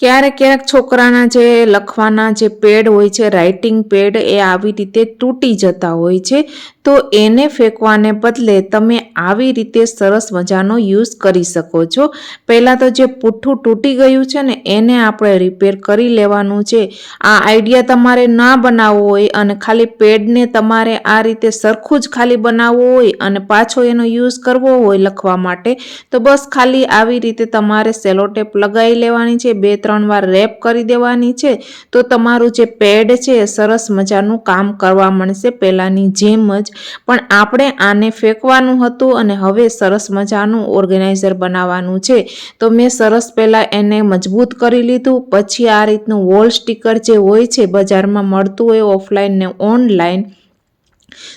ક્યારેક ક્યારેક છોકરાના જે લખવાના જે પેડ હોય છે રાઇટિંગ પેડ એ આવી રીતે તૂટી જતા હોય છે. તો એને ફેંકવાને બદલે તમે આવી રીતે સરસ મજાનો યુઝ કરી શકો છો. પહેલાં તો જે પુઠ્ઠું તૂટી ગયું છે ને, એને આપણે રિપેર કરી લેવાનું છે. આ આઈડિયા તમારે ના બનાવવો હોય અને ખાલી પેડને તમારે આ રીતે સરખું જ ખાલી બનાવવું હોય અને પાછો એનો યુઝ કરવો હોય લખવા માટે, તો બસ ખાલી આવી રીતે તમારે સેલોટેપ લગાવી લેવાની છે, બે ત્રણ વાર રેપ કરી દેવાની છે, તો તમારું જે પેડ છે સરસ મજાનું કામ કરવા મળશે. પહેલાંની જેમ જ પણ આપણે આને ફેંકવાનું હતું અને હવે સરસ મજાનું ઓર્ગેનાઇઝર બનાવવાનું છે. તો મેં સરસ પહેલાં એને મજબૂત કરી લીધું. પછી આ રીતનું વોલ સ્ટીકર જે હોય છે બજારમાં મળતું હોય ઓફલાઈન ને ઓનલાઈન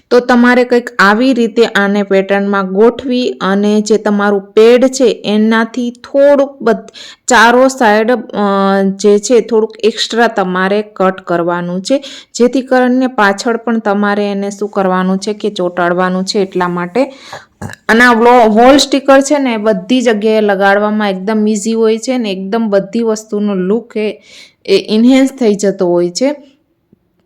તો તમારે કંઈક આવી રીતે આને પેટર્નમાં ગોઠવી અને જે તમારું પેડ છે, એનાથી થોડુંક બધ, ચારો સાઈડ જે છે થોડુંક એક્સ્ટ્રા તમારે કટ કરવાનું છે. જેથી કરીને પાછળ પણ તમારે એને શું કરવાનું છે કે ચોંટાડવાનું છે એટલા માટે. અને આ વોલ સ્ટીકર છે ને બધી જગ્યાએ લગાડવામાં એકદમ ઇઝી હોય છે ને એકદમ બધી વસ્તુનો લુક એ ઇન્હેન્સ થઈ જતો હોય છે.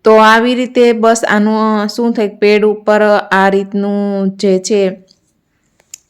તો આવી રીતે બસ આનું શું થાય પેડ ઉપર આ રીતનું જે છે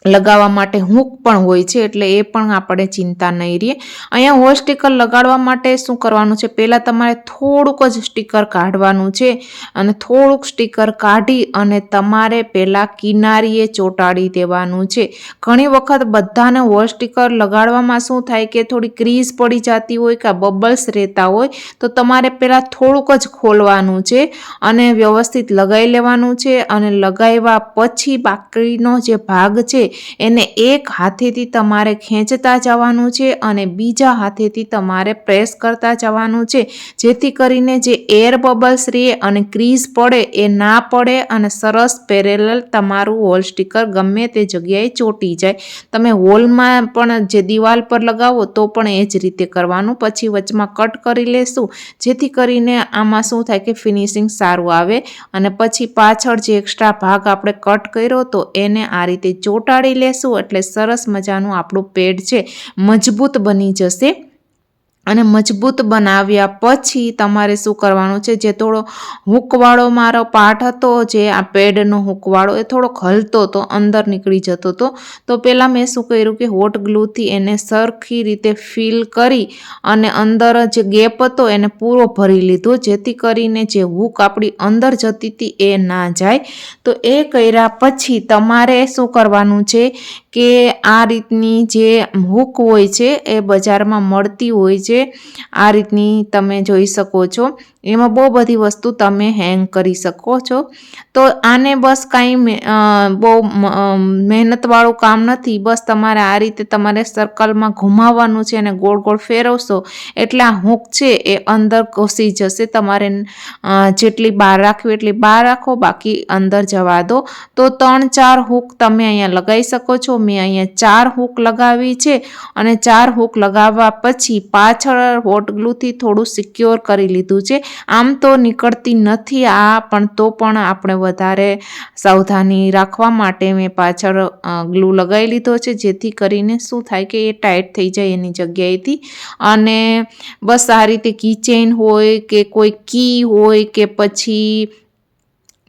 લગાવવા માટે હૂક પણ હોય છે, એટલે એ પણ આપણે ચિંતા નહીં રહીએ. અહીંયા હોલ સ્ટીકર લગાડવા માટે શું કરવાનું છે? પહેલાં તમારે થોડુંક જ સ્ટીકર કાઢવાનું છે અને થોડુંક સ્ટીકર કાઢી અને તમારે પહેલાં કિનારીએ ચોંટાડી દેવાનું છે. ઘણી વખત બધાને હોલ સ્ટીકર લગાડવામાં શું થાય કે થોડી ક્રીઝ પડી જતી હોય કે બબલ્સ રહેતા હોય, તો તમારે પહેલાં થોડુંક જ ખોલવાનું છે અને વ્યવસ્થિત લગાવી લેવાનું છે અને લગાવ્યા પછી બાકીનો જે ભાગ છે એને એક હાથેથી તમારે ખેંચતા જવાનું છે અને બીજા હાથેથી તમારે પ્રેસ કરતા જવાનું છે. જેથી કરીને જે એર બબલ્સ રહે અને ક્રીઝ પડે એ ના પડે અને સરસ પેરેલલ તમારું વોલ સ્ટીકર ગમે તે જગ્યાએ ચોંટી જાય. તમે હોલમાં પણ જે દિવાલ પર લગાવો તો પણ એ જ રીતે કરવાનું. પછી વચમાં કટ કરી લેશું. જેથી કરીને આમાં શું થાય કે ફિનિશિંગ સારું આવે અને પછી પાછળ જે એક્સ્ટ્રા ભાગ આપણે કટ કર્યો તો એને આ રીતે ચોંટાડી ઉકાળી લેશું એટલે સરસ મજાનું આપણું પેડ છે મજબૂત બની જશે. અને મજબૂત બનાવ્યા પછી તમારે શું કરવાનું છે? જે થોડો હૂકવાળો મારો પાર્ટ હતો, જે આ પેડનો હુકવાળો એ થોડોક હલતો હતો અંદર નીકળી જતો હતો તો પહેલાં મેં શું કર્યું કે હોટ ગ્લુથી એને સરખી રીતે ફિલ કરી અને અંદર જે ગેપ હતો એને પૂરો ભરી લીધો, જેથી કરીને જે હૂક આપણી અંદર જતી હતી એ ના જાય. તો એ કર્યા પછી તમારે શું કરવાનું છે કે આ રીતની જે હૂક હોય છે એ બજારમાં મળતી હોય છે, આ રીતની તમે જોઈ શકો છો. એમાં બહુ બધી વસ્તુ તમે હેંગ કરી શકો છો. તો આને બસ કાંઈ બહુ મહેનતવાળું કામ નથી. બસ તમારે આ રીતે તમારે સર્કલમાં ઘુમાવવાનું છે અને ગોળ ગોળ ફેરવશો એટલે આ હૂક છે એ અંદર ઘસી જશે. તમારે જેટલી બહાર રાખવી એટલી બહાર રાખો, બાકી અંદર જવા દો. તો ત્રણ ચાર હૂક તમે અહીંયા લગાવી શકો છો. મેં અહીંયા ચાર હૂક લગાવી છે અને ચાર હૂક લગાવવા પછી પાછળ હોટ ગ્લુથી થોડું સિક્યોર કરી લીધું છે. આમ તો નીકળતી નથી આ, પણ તો પણ આપણે વધારે સાવધાની રાખવા માટે મેં પાછળ ગ્લુ લગાવી લીધો છે, જેથી કરીને શું થાય કે એ ટાઈટ થઈ જાય એની જગ્યાએથી. અને બસ આ રીતે કીચેન હોય કે કોઈ કી હોય કે પછી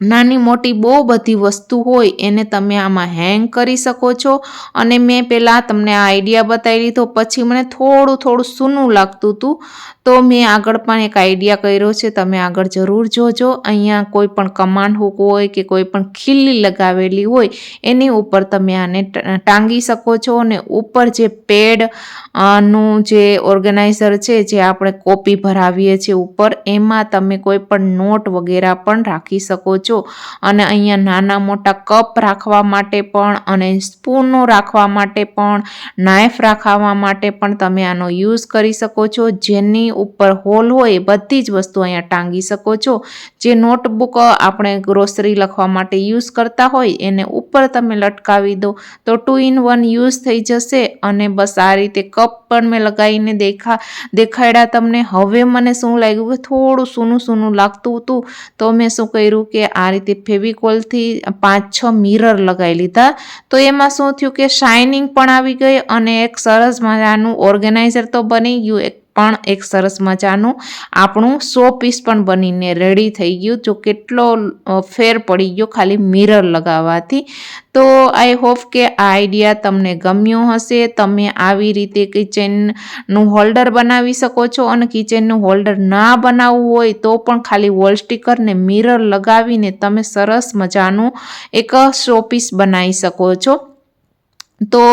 નાની મોટી બહુ બધી વસ્તુ હોય એને તમે આમાં હેંગ કરી શકો છો. અને મેં પહેલાં તમને આ આઈડિયા બતાવી લીધો પછી મને થોડું થોડું સૂનું લાગતું હતું તો મેં આગળ પણ એક આઈડિયા કર્યો છે, તમે આગળ જરૂર જોજો. અહીંયા કોઈ પણ કમાન્ડ હુક હોય કે કોઈ પણ ખીલ્લી લગાવેલી હોય, એની ઉપર તમે આને ટાંગી શકો છો અને ઉપર જે પેડ નું જે ઓર્ગેનાઇઝર છે, જે આપણે કોપી ભરાવીએ છીએ ઉપર, એમાં તમે કોઈ પણ નોટ વગેરે પણ રાખી શકો છો. અને અહીંયા નાના મોટા કપ રાખવા માટે પણ અને સ્પૂનો રાખવા માટે પણ નાઇફ રાખવા માટે પણ તમે આનો યુઝ કરી શકો છો. જેની ઉપર હોલ હોય બધી જ વસ્તુ અહીંયા ટાંગી શકો છો. જે નોટબુક આપણે ગ્રોસરી લખવા માટે યુઝ કરતા હોય, એને ઉપર તમે લટકાવી દો. તો ટુ ઇન વન યુઝ થઈ જશે અને બસ આ રીતે કપ પણ મેં લગાવીને દેખા, દેખાડ્યા તમને. હવે મને શું લાગ્યું? કે થોડું સૂનું સૂનું લાગતું હતું. તો મેં શું કર્યું કે આ રીતે ફેવિકોલથી પાંચ છ મિરર લગાવી લીધા. તો એમાં શું થયું કે શાઇનિંગ પણ આવી ગઈ અને એક સરસ મજાનું ઓર્ગેનાઇઝર તો બની ગયું. એક પણ એક સરસ મજાનું આપણું સો પીસ પણ બનીને રેડી થઈ ગયું. જો કેટલો ફેર પડી ગયો ખાલી મિરર લગાવવાથી. તો આઈ હોપ કે આ આઈડિયા તમને ગમ્યો હશે. તમે આવી રીતે કિચનનું હોલ્ડર બનાવી શકો છો અને કિચનનું હોલ્ડર ના બનાવવું હોય તો પણ ખાલી વોલ સ્ટીકરને મિરર લગાવીને તમે સરસ મજાનું એક શોપીસ બનાવી શકો છો. તો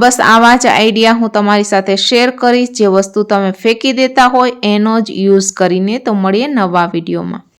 બસ આવા જ આઈડિયા હું તમારી સાથે શેર કરીશ. જે વસ્તુ તમે ફેંકી દેતા હોય, એનો જ યુઝ કરીને તો મળીએ નવા વિડીયોમાં